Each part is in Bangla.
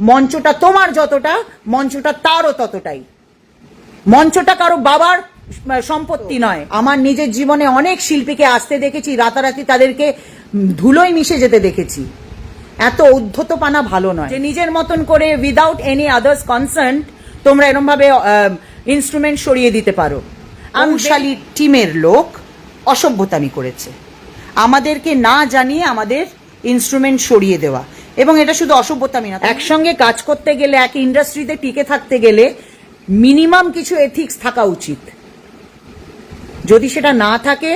মঞ্চটা তোমার যতটা মঞ্চটা তারও ততটাই। মঞ্চটা কারও বাবার সম্পত্তি নয়। আমার নিজের জীবনে অনেক শিল্পীকে আসতে দেখেছি রাতারাতি তাদেরকে ধুলোয় মিশে যেতে দেখেছি। এত উদ্ধতপানা ভালো নয়। যে নিজের মতন করে উইদাউট এনি আদার্স কনসার্ন তোমরা এরম ভাবে ইনস্ট্রুমেন্ট সরিয়ে দিতে পারো। আংশালী টিমের লোক অসভ্যতামি করেছে। আমাদেরকে না জানিয়ে আমাদের ইনস্ট্রুমেন্ট সরিয়ে দেওয়া। এবং এটা শুধু অসভ্যতামি না? একসঙ্গে কাজ করতে গেলে এক ইন্ডাস্ট্রিতে টিকে থাকতে গেলে মিনিমাম কিছু এথিক্স থাকা উচিত। যদি সেটা না থাকে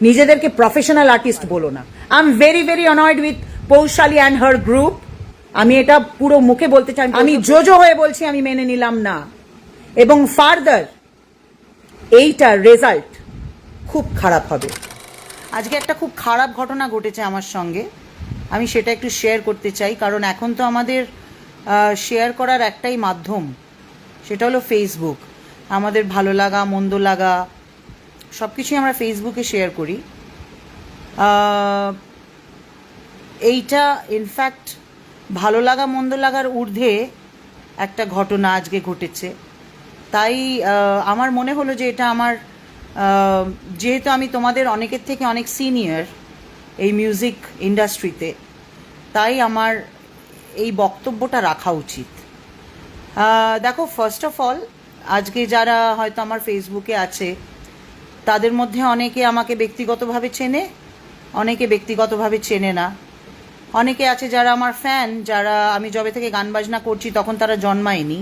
নিজেদেরকে প্রফেশনাল আর্টিস্ট বলো না। I am very very annoyed with Poushali and her group আমি এটা পুরো মুখে বলতে চাই আমি জোজো হয়ে বলছি আমি মেনে নিলাম না। এবং ফার্দার এইটার রেজাল্ট খুব খারাপ হবে। আজকে একটা খুব খারাপ ঘটনা ঘটেছে আমার সঙ্গে। আমি সেটা একটু শেয়ার করতে চাই, কারণ এখন তো আমাদের শেয়ার করার একটাই মাধ্যম, সেটা হলো ফেসবুক আমাদের ভালো লাগা, মন্দ লাগা সব কিছুই আমরা ফেসবুকে শেয়ার করি। এইটা ইনফ্যাক্ট ভালো লাগা, মন্দ লাগার ঊর্ধ্বে একটা ঘটনা আজকে ঘটেছে। তাই আমার মনে হলো যে এটা আমার যেহেতু আমি তোমাদের অনেকের থেকে অনেক সিনিয়র এই মিউজিক ইন্ডাস্ট্রিতে তাই আমার এই বক্তব্যটা রাখা উচিত। দেখো ফার্স্ট অফ অল আজকে যারা হয়তো আমার ফেসবুকে আছে, তাদের মধ্যে অনেকে আমাকে ব্যক্তিগতভাবে চেনে, অনেকে ব্যক্তিগতভাবে চেনে না। অনেকে আছে যারা আমার ফ্যান যারা আমি যবে থেকে গান বাজনা করছি, তখন তারা জন্মায়নি।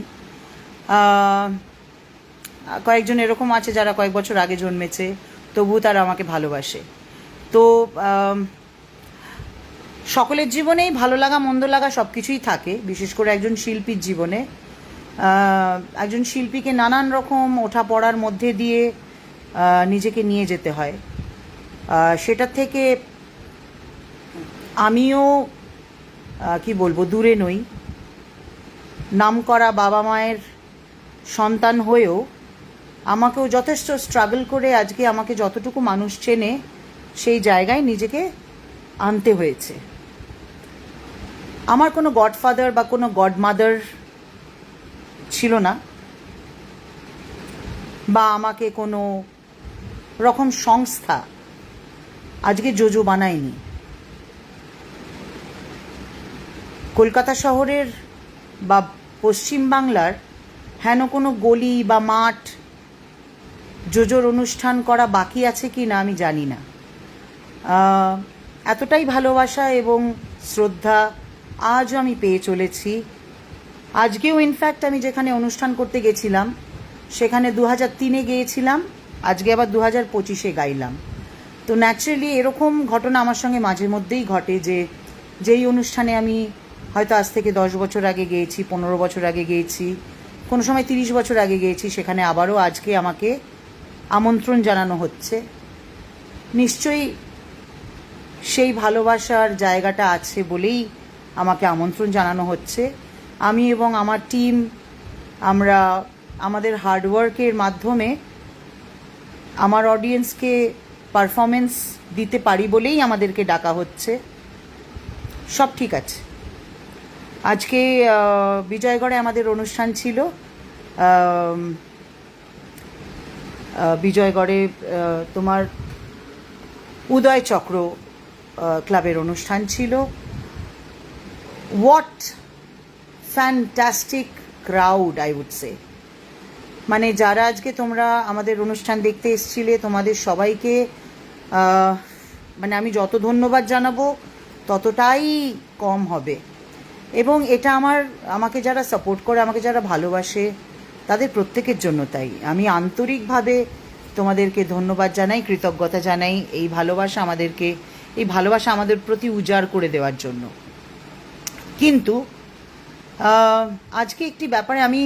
কয়েকজন এরকম আছে যারা কয়েক বছর আগে জন্মেছে তবু তারা আমাকে ভালোবাসে। তো সকলের জীবনেই ভালো লাগা, মন্দ লাগা সব কিছুই থাকে, বিশেষ করে একজন শিল্পীর জীবনে। একজন শিল্পীকে নানান রকম ওঠা পড়ার মধ্যে দিয়ে নিজেকে নিয়ে যেতে হয়। সেটা থেকে আমিও কি বলব, দূরে নই। নাম করা বাবা মায়ের সন্তান হয়েও আমাকেও যথেষ্ট স্ট্রাগল করে আজকে আমাকে যতটুকু মানুষ চেনে, সেই জায়গায় নিজেকে আনতে হয়েছে। আমার কোনো গডফাদার বা কোনো গডমাদার ছিল না। বা আমাকে কোনো রকম সংস্থা আজকে জোজো বানায়নি। কলকাতা শহরের বা পশ্চিম বাংলার হেন কোনো গলি বা মাঠ জোজোর অনুষ্ঠান করা বাকি আছে কি না আমি জানি না। এতটাই ভালোবাসা এবং শ্রদ্ধা আজও আমি পেয়ে চলেছি। আজকেও ইনফ্যাক্ট আমি যেখানে অনুষ্ঠান করতে গেছিলাম, সেখানে দু হাজার তিনে গিয়েছিলাম, আজকে আবার দু হাজার পঁচিশে গাইলাম। তো ন্যাচারালি এরকম ঘটনা আমার সঙ্গে মাঝে মধ্যেই ঘটে যে, যেই অনুষ্ঠানে আমি হয়তো আজ থেকে দশ বছর আগে গিয়েছি, পনেরো বছর আগে গিয়েছি, কোনো সময় তিরিশ বছর আগে গিয়েছি, সেখানে আবারও আজকে আমাকে আমন্ত্রণ জানানো হচ্ছে। নিশ্চয়ই সেই ভালোবাসার জায়গাটা আছে বলেই আমাকে আমন্ত্রণ জানানো হচ্ছে। আমি এবং আমার টিম আমরা আমাদের হার্ডওয়ার্কের মাধ্যমে আমার অডিয়েন্সকে পারফরমেন্স দিতে পারি বলেই আমাদেরকে ডাকা হচ্ছে। সব ঠিক আছে। আজকে বিজয়গড়ে আমাদের অনুষ্ঠান ছিল। বিজয়গড়ে তোমার উদয় চক্র ক্লাবের অনুষ্ঠান ছিল। What fantastic crowd I would say মানে যারা আজকে তোমরা আমাদের অনুষ্ঠান দেখতে এসছিলে, তোমাদের সবাইকে মানে আমি যত ধন্যবাদ জানাব, ততটাই কম হবে। এবং এটা আমার, আমাকে যারা সাপোর্ট করে, আমাকে যারা ভালোবাসে, তাদের প্রত্যেকের জন্য তাই। আমি আন্তরিকভাবে তোমাদেরকে ধন্যবাদ জানাই, কৃতজ্ঞতা জানাই এই ভালোবাসা আমাদেরকে, এই ভালোবাসা আমাদের প্রতি উজাড় করে দেওয়ার জন্য। কিন্তু আজকে একটি ব্যাপারে আমি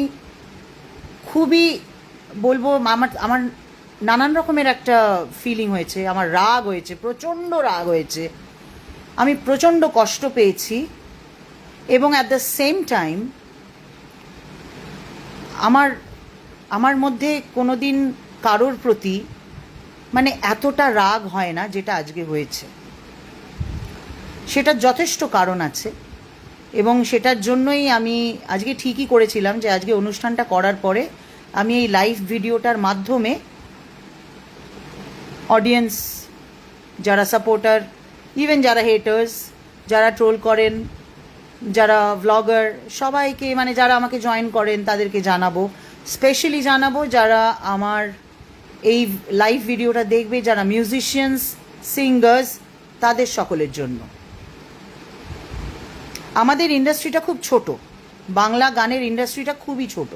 খুবই বলব, আমার আমার নানান রকমের একটা ফিলিং হয়েছে, আমার রাগ হয়েছে, প্রচণ্ড রাগ হয়েছে। আমি প্রচণ্ড কষ্ট পেয়েছি এবং অ্যাট দ্য সেম টাইম আমার আমার মধ্যে কোনো দিন কারোর প্রতি মানে এতটা রাগ হয় না যেটা আজকে হয়েছে। সেটার যথেষ্ট কারণ আছে। এবং সেটার জন্যই আমি আজকে ঠিকই করেছিলাম যে আজকে অনুষ্ঠানটা করার পরে আমি এই লাইভ ভিডিওটার মাধ্যমে অডিয়েন্স যারা সাপোর্টার ইভেন যারা হেটার্স যারা ট্রোল করেন, যারা ব্লগার সবাইকে মানে যারা আমাকে জয়েন করেন, তাদেরকে জানাব। স্পেশালি জানাব যারা আমার এই লাইভ ভিডিওটা দেখবে, যারা মিউজিশিয়ানস সিঙ্গার্স তাদের সকলের জন্য। আমাদের ইন্ডাস্ট্রিটা খুব ছোট। বাংলা গানের ইন্ডাস্ট্রিটা খুবই ছোট।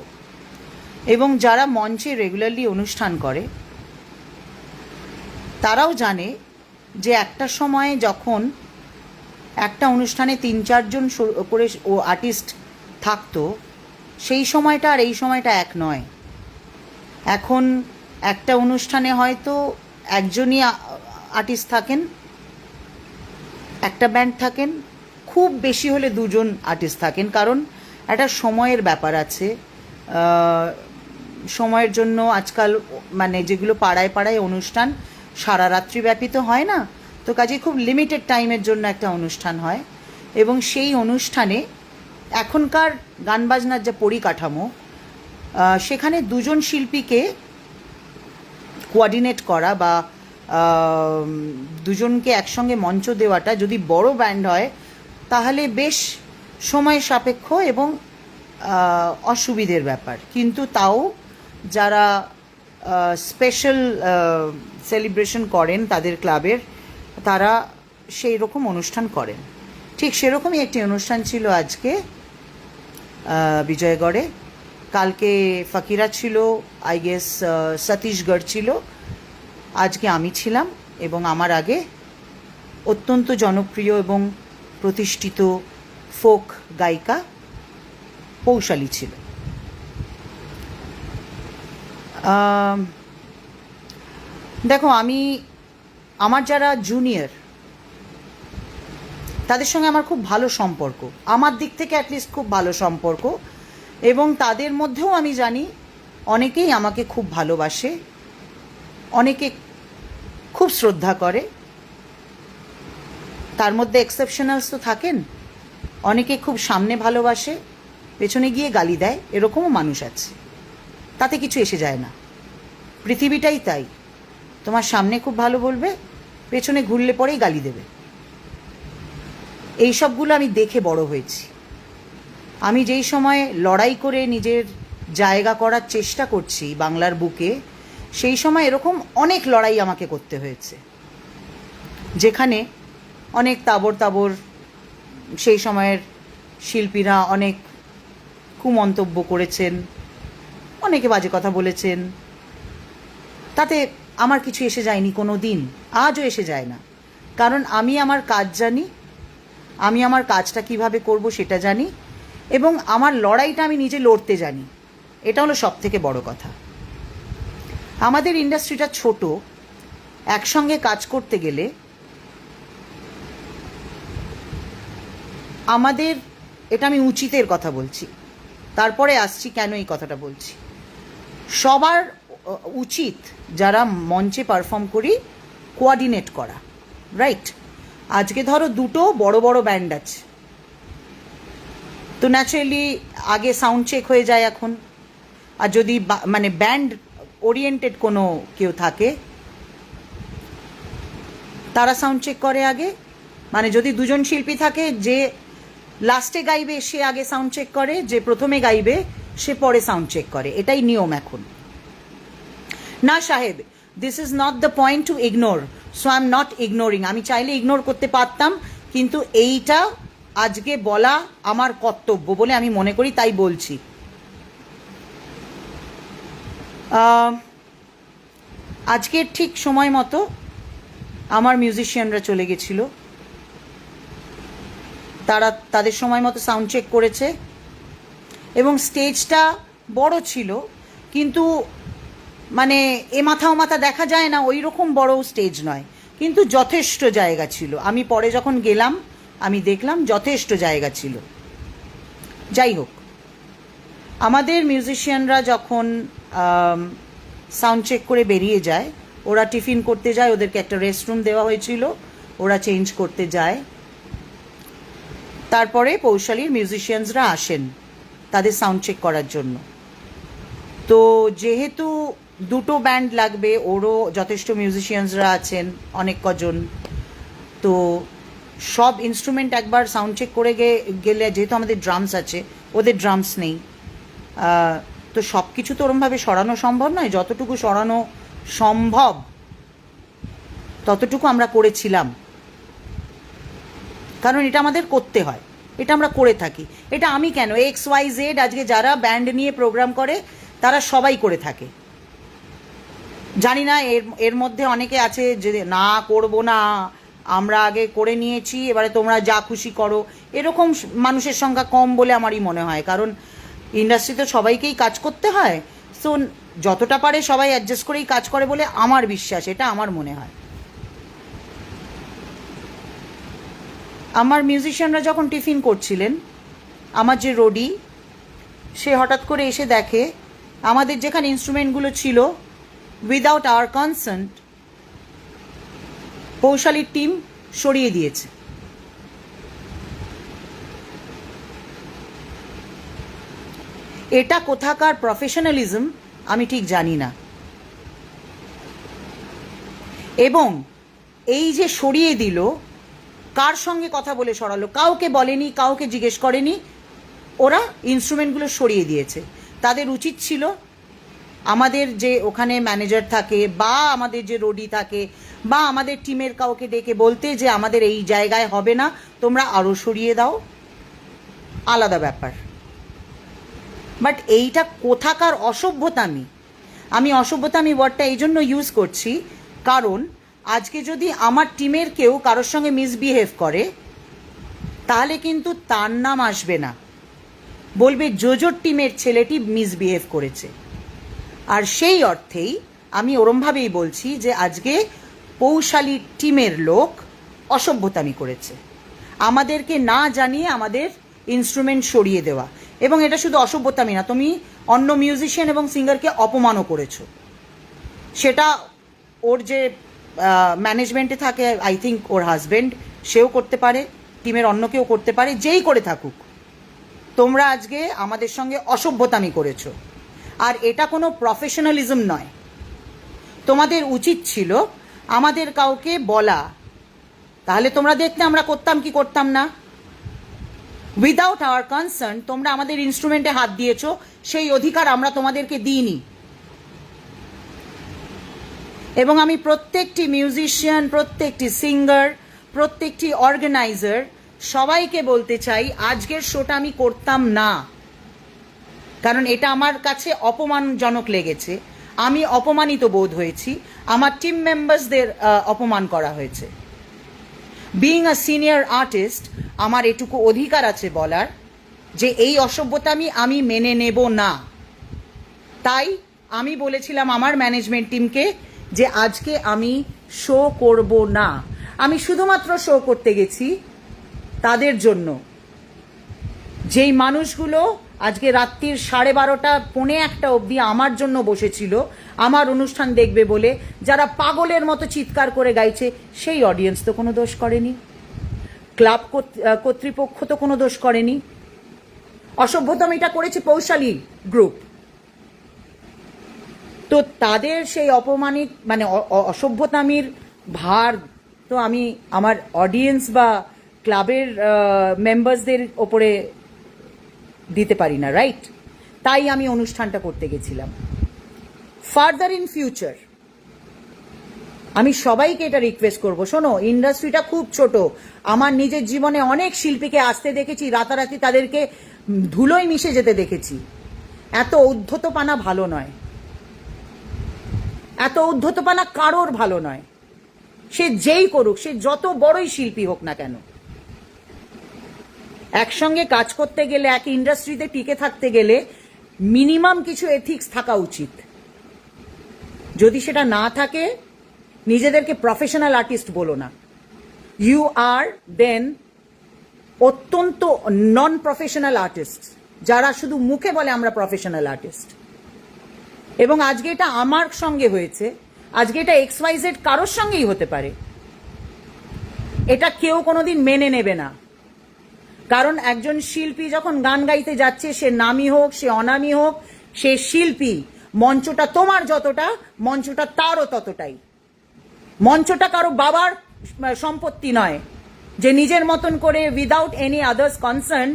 এবং যারা মঞ্চে রেগুলারলি অনুষ্ঠান করে, তারাও জানে যে একটা সময়ে যখন একটা অনুষ্ঠানে তিন চারজন করে ও আর্টিস্ট থাকতো, সেই সময়টা আর এই সময়টা এক নয়। এখন একটা অনুষ্ঠানে হয়তো একজনই আর্টিস্ট থাকেন, একটা ব্যান্ড থাকেন খুব বেশি হলে দুজন আর্টিস্ট থাকেন। কারণ একটা সময়ের ব্যাপার আছে। সময়ের জন্য আজকাল মানে যেগুলো পাড়ায় পাড়ায় অনুষ্ঠান, সারা রাত্রি ব্যাপী তো হয় না। তো কাজে খুব লিমিটেড টাইমের জন্য একটা অনুষ্ঠান হয়। এবং সেই অনুষ্ঠানে এখনকার গান বাজনার যে পরিকাঠামো সেখানে দুজন শিল্পীকে কোঅর্ডিনেট করা বা দুজনকে একসঙ্গে মঞ্চ দেওয়াটা যদি বড় ব্যান্ড হয় তাহলে বেশ সময় সাপেক্ষ এবং অসুবিধের ব্যাপার। কিন্তু তাও যারা স্পেশাল সেলিব্রেশন করেন তাদের ক্লাবের, তারা সেই রকম অনুষ্ঠান করেন। ঠিক সেরকমই একটি অনুষ্ঠান ছিল আজকে বিজয়গড়ে। কালকে ফকিরা ছিল আই গেস সতীশগড় ছিল। আজকে আমি ছিলাম এবং আমার আগে অত্যন্ত জনপ্রিয় এবং প্রতিষ্ঠিত ফোক গায়িকা পৌশালী ছিল। দেখো, আমি, আমার যারা জুনিয়র তাদের সঙ্গে আমার খুব ভালো সম্পর্ক। আমার দিক থেকে অ্যাটলিস্ট খুব ভালো সম্পর্ক। এবং তাদের মধ্যেও আমি জানি, অনেকেই আমাকে খুব ভালোবাসে, অনেকে খুব শ্রদ্ধা করে। তার মধ্যে এক্সেপশনালস তো থাকেন। অনেকে খুব সামনে ভালোবাসে, পেছনে গিয়ে গালি দেয়, এরকমও মানুষ আছে। তাতে কিছু এসে যায় না। পৃথিবীটাই তাই। তোমার সামনে খুব ভালো বলবে, পেছনে ঘুরলে পরেই গালি দেবে। এই সবগুলো আমি দেখে বড় হয়েছি। আমি যেই সময় লড়াই করে নিজের জায়গা করার চেষ্টা করছি বাংলার বুকে, সেই সময় এরকম অনেক লড়াই আমাকে করতে হয়েছে। যেখানে অনেক তাবর তাবর সেই সময়ের শিল্পীরা অনেক কুমন্তব্য করেছেন, অনেকে বাজে কথা বলেছেন। তাতে আমার কিছু এসে যায়নি কোনো দিন আজও এসে যায় না। কারণ আমি আমার কাজ জানি, আমি আমার কাজটা কীভাবে করব সেটা জানি, এবং আমার লড়াইটা আমি নিজে লড়তে জানি। এটা হলো সব থেকে বড় কথা। আমাদের ইন্ডাস্ট্রিটা ছোট, একসঙ্গে কাজ করতে গেলে আমাদের, এটা আমি উচিতের কথা বলছি। তারপরে আসছি কেন এই কথাটা বলছি। সবার উচিত যারা মঞ্চে পারফর্ম করি কোঅর্ডিনেট করা রাইট আজকে ধরো দুটো বড় বড় ব্যান্ড আছে। তো ন্যাচারালি আগে সাউন্ড চেক হয়ে যায় এখন। আর যদি মানে ব্যান্ড ওরিয়েন্টেড কোনো কেউ থাকে, তারা সাউন্ড চেক করে আগে। মানে যদি দুজন শিল্পী থাকে যে লাস্টে গাইবে, সে আগে সাউন্ড চেক করে, যে প্রথমে গাইবে, সে পরে সাউন্ড চেক করে। এটাই নিয়ম এখন। না সাহেব this is not the point to ignore so I am not ignoring আমি চাইলে ইগনোর করতে পারতাম, কিন্তু এইটা আজকে বলা আমার কর্তব্য বলে আমি মনে করি, তাই বলছি। আজকের ঠিক সময় মতো আমার মিউজিশিয়ানরা চলে গেছিল। তারা তাদের সময় মতো সাউন্ড চেক করেছে। এবং স্টেজটা বড় ছিল, কিন্তু মানে এ মাথা ও মাথা দেখা যায় না ওই রকম বড় স্টেজ নয়। কিন্তু যথেষ্ট জায়গা ছিল। আমি পরে যখন গেলাম, আমি দেখলাম যথেষ্ট জায়গা ছিল। যাই হোক, আমাদের মিউজিশিয়ানরা যখন সাউন্ড চেক করে বেরিয়ে যায়, ওরা টিফিন করতে যায়, ওদেরকে একটা রেস্টরুম দেওয়া হয়েছিল, ওরা চেঞ্জ করতে যায়। তারপরে পৌশালীর মিউজিশিয়ানসরা আসেন তাদের সাউন্ড চেক করার জন্য। তো যেহেতু দুটো ব্যান্ড লাগবে, ওরও যথেষ্ট মিউজিশিয়ানসরা আছেন, অনেক কজন। তো সব ইনস্ট্রুমেন্ট একবার সাউন্ড চেক করে গেলে, যেহেতু আমাদের ড্রামস আছে, ওদের ড্রামস নেই। তো সব কিছু তো ওরমভাবে সরানো সম্ভব নয়, যতটুকু সরানো সম্ভব, ততটুকু আমরা করেছিলাম। কারণ এটা আমাদের করতে হয়। এটা আমরা করে থাকি। এটা আমি কেন? এক্স ওয়াই জেড আজকে যারা ব্যান্ড নিয়ে প্রোগ্রাম করে, তারা সবাই করে থাকে। জানি না, এর এর মধ্যে অনেকে আছে যে না করব না, আমরা আগে করে নিয়েছি, এবারে তোমরা যা খুশি করো। এরকম মানুষের সংখ্যা কম বলে আমারই মনে হয়। কারণ ইন্ডাস্ট্রিতে সবাইকেই কাজ করতে হয়। সো যতটা পারে সবাই অ্যাডজাস্ট করেই কাজ করে বলে আমার বিশ্বাস, এটা আমার মনে হয়। আমার মিউজিশিয়ানরা যখন টিফিন করছিলেন, আমার যে রোডি, সে হঠাৎ করে এসে দেখে, আমাদের যেখানে ইনস্ট্রুমেন্টগুলো ছিল উইদাউট আওয়ার কনসেন্ট কৌশালীর টিম সরিয়ে দিয়েছে। এটা কোথাকার প্রফেশনালিজম আমি ঠিক জানি না। এবং এই যে সরিয়ে দিল কার সঙ্গে কথা বলে সরালো? কাউকে বলেনি, কাউকে জিজ্ঞেস করেনি। ওরা ইনস্ট্রুমেন্টগুলো সরিয়ে দিয়েছে। তাদের উচিত ছিল আমাদের যে ওখানে ম্যানেজার থাকে বা আমাদের যে রোডি থাকে বা আমাদের টিমের কাউকে ডেকে বলতে যে আমাদের এই জায়গায় হবে না, তোমরা আরও সরিয়ে দাও। আলাদা ব্যাপার। বাট এইটা কোথাকার অসভ্যতামি? আমি অসভ্যতামি ওয়ার্ডটা এই জন্য ইউজ করছি কারণ আজকে যদি আমার টিমের কেউ কারোর সঙ্গে মিসবিহেভ করে, তাহলে কিন্তু তার নাম আসবে না। বলবে, জোজোর টিমের ছেলেটি মিসবিহেভ করেছে। আর সেই অর্থেই আমি ওরমভাবেই বলছি যে আজকে পৌশালী টিমের লোক অসভ্যতামি করেছে। আমাদেরকে না জানিয়ে আমাদের ইনস্ট্রুমেন্ট সরিয়ে দেওয়া। এবং এটা শুধু অসভ্যতামি না, তুমি অন্য মিউজিশিয়ান এবং সিঙ্গারকে অপমানও করেছ। সেটা ওর যে ম্যানেজমেন্টে থাকে আই থিঙ্ক ওর হাজবেন্ড সেও করতে পারে টিমের অন্য কেউ করতে পারে, যেই করে থাকুক। তোমরা আজকে আমাদের সঙ্গে অসভ্যতামি করেছ। আর এটা কোনো প্রফেশনালিজম নয়। তোমাদের উচিত ছিল আমাদের কাউকে বলা। তাহলে তোমরা দেখতে আমরা করতাম কি করতাম না? উইদাউট আওয়ার কনসার্ন তোমরা আমাদের ইনস্ট্রুমেন্টে হাত দিয়েছ, সেই অধিকার আমরা তোমাদেরকে দিইনি। এবং আমি প্রত্যেকটি মিউজিশিয়ান, প্রত্যেকটি সিঙ্গার, প্রত্যেকটি অর্গানাইজার সবাইকে বলতে চাই, আজকের শোটা আমি করতাম না। কারণ এটা আমার কাছে অপমানজনক লেগেছে। আমি অপমানিত বোধ হয়েছি। আমার টিম মেম্বার্সদের অপমান করা হয়েছে। বিইং আ সিনিয়র আর্টিস্ট আমার এটুকু অধিকার আছে বলার যে এই অসভ্যতামি আমি মেনে নেব না। তাই আমি বলেছিলাম আমার ম্যানেজমেন্ট টিমকে যে আজকে আমি শো করব না। আমি শুধুমাত্র শো করতে গেছি তাদের জন্য। যেই মানুষগুলো আজকে রাত্রির সাড়ে বারোটা, পৌনে একটা অবধি আমার জন্য বসেছিল, আমার অনুষ্ঠান দেখবে বলে, যারা পাগলের মতো চিৎকার করে গাইছে, সেই অডিয়েন্স তো কোনো দোষ করেনি। ক্লাব কর্ত- কর্তৃপক্ষ তো কোনো দোষ করেনি। অসভ্যতম এটা করেছে পৌশালী গ্রুপ তো তাদের সেই অপমানিত মানে অসভ্যতামির ভার তো আমি আমার অডিয়েন্স বা ক্লাবের মেম্বার্সদের ওপরে দিতে পারি না রাইট তাই আমি অনুষ্ঠানটা করতে গেছিলাম। ফার্দার ইন ফিউচার আমি সবাইকে এটা রিকোয়েস্ট করব। শোনো ইন্ডাস্ট্রিটা খুব ছোট। আমার নিজের জীবনে অনেক শিল্পীকে আসতে দেখেছি, রাতারাতি তাদেরকে ধুলোয় মিশে যেতে দেখেছি। এত উদ্ধতপানা ভালো নয়। এত উদ্ধতপানা কারোর ভালো নয়। সে যেই করুক, সে যত বড়ই শিল্পী হোক না কেন। একসঙ্গে কাজ করতে গেলে, এক ইন্ডাস্ট্রিতে টিকে থাকতে গেলে মিনিমাম কিছু এথিক্স থাকা উচিত। যদি সেটা না থাকে, নিজেদেরকে প্রফেশনাল আর্টিস্ট বলো না। ইউ আর দেন অত্যন্ত নন প্রফেশনাল আর্টিস্ট যারা শুধু মুখে বলে আমরা প্রফেশনাল আর্টিস্ট এবং আজকে এটা আমার সঙ্গে হয়েছে। আজকে এটা এক্স ওয়াই জেড কারোর সঙ্গেই হতে পারে। এটা কেউ কোনোদিন মেনে নেবে না। কারণ একজন শিল্পী যখন গান গাইতে যাচ্ছে, সে নামি হোক, সে অনামি হোক, সে শিল্পী, মঞ্চটা তোমার যতটা, মঞ্চটা তারও ততটাই। মঞ্চটা কারও বাবার সম্পত্তি নয়। যে নিজের মতন করে উইদাউট এনি আদার্স কনসার্ন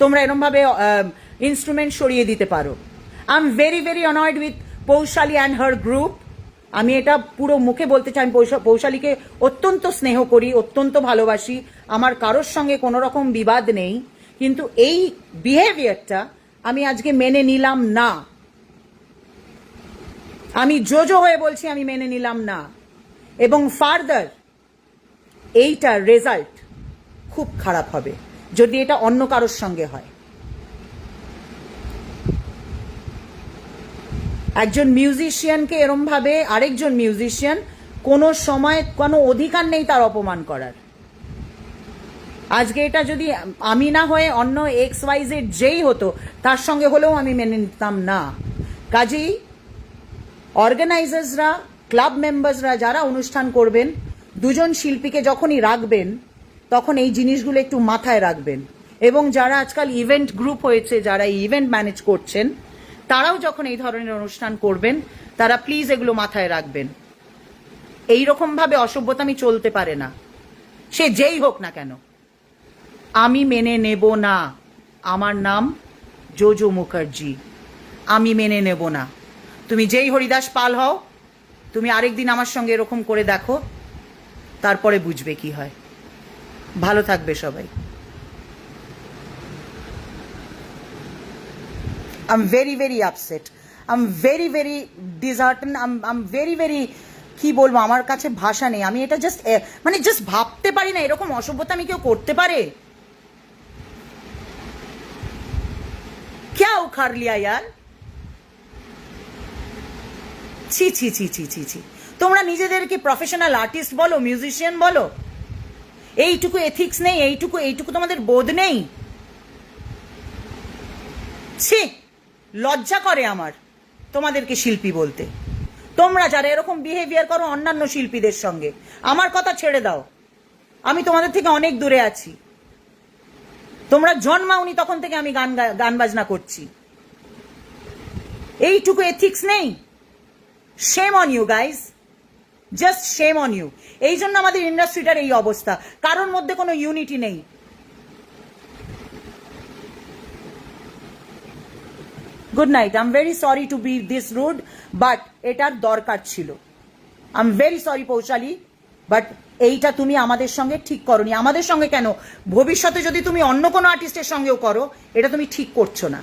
তোমরা এরমভাবে ইনস্ট্রুমেন্ট সরিয়ে দিতে পারো। I am very very annoyed with Poushali and her group আমি এটা পুরো মুখে বলতে চাই, আমি পৌশা- পৌশালীকে অত্যন্ত স্নেহ করি, অত্যন্ত ভালোবাসি। আমার কারোর সঙ্গে কোনো রকম বিবাদ নেই, কিন্তু এই বিহেভিয়ারটা আমি আজকে মেনে নিলাম না। আমি জোজো হয়ে বলছি, আমি মেনে নিলাম না। এবং ফার্দার এইটার রেজাল্ট খুব খারাপ হবে, যদি এটা অন্য কারোর সঙ্গে হয়। একজন মিউজিশিয়ানকে এরমভাবে আরেকজন মিউজিশিয়ান কোনো সময় কোনো অধিকার নেই তার অপমান করার। আজকে এটা যদি আমি না হয়ে অন্য এক্স ওয়াই জেড যেই হতো, তার সঙ্গে হলেও আমি মেনে নিতাম না। কাজেই অর্গানাইজার্সরা ক্লাব মেম্বার্সরা যারা অনুষ্ঠান করবেন, দুজন শিল্পীকে যখনই রাখবেন, তখন এই জিনিসগুলো একটু মাথায় রাখবেন। এবং যারা আজকাল ইভেন্ট গ্রুপ হয়েছে, যারা ইভেন্ট ম্যানেজ করছেন তারাও যখন এই ধরনের অনুষ্ঠান করবেন, তারা প্লিজ এগুলো মাথায় রাখবেন। এই রকম ভাবে অসভ্যতামি চলতে পারে না। সে যেই হোক না কেন। আমি মেনে নেব না। আমার নাম জোজো মুখার্জি। আমি মেনে নেব না। তুমি যেই হরিদাস পাল হও, তুমি আরেকদিন আমার সঙ্গে এরকম করে দেখো, তারপরে বুঝবে কি হয়। ভালো থাকবে সবাই। I'm very, very upset. I'm very, very disheartened. I'm, I'm very, very কি বলব আমার কাছে ভাষা নেই। আমি এটা জাস্ট মানে জাস্ট ভাবতে পারি না এরকম অসভ্যতা আমি কেউ করতে পারে? কে উখার লিয়া ইয়ার? ছি ছি ছি ছি ছি ছি। তোমরা নিজেদেরকে প্রফেশনাল আর্টিস্ট বলো মিউজিশিয়ান বলো? এইটুকু এথিক্স নেই এইটুকু এইটুকু তোমাদের বোধ নেই? ছি। লজ্জা করে আমার তোমাদেরকে শিল্পী বলতে। তোমরা যারা এরকম বিহেভিয়ার করো অন্যান্য শিল্পীদের সঙ্গে, আমার কথা ছেড়ে দাও। আমি তোমাদের থেকে অনেক দূরে আছি। তোমরা জন্মাওনি তখন থেকে আমি গান গান বাজনা করছি। এইটুকু এথিক্স নেই। Shame on you guys just shame on you এই জন্য আমাদের ইন্ডাস্ট্রিটার এই অবস্থা। কারোর মধ্যে কোনো ইউনিটি নেই। Good night I am very sorry to be this rude but এটার দরকার ছিল। I am very sorry Poushali but এইটা তুমি আমাদের সঙ্গে ঠিক করনি। আমাদের সঙ্গে কেন? ভবিষ্যতে যদি তুমি অন্য কোনো আর্টিস্টের সঙ্গেও করো, এটা তুমি ঠিক করছ না।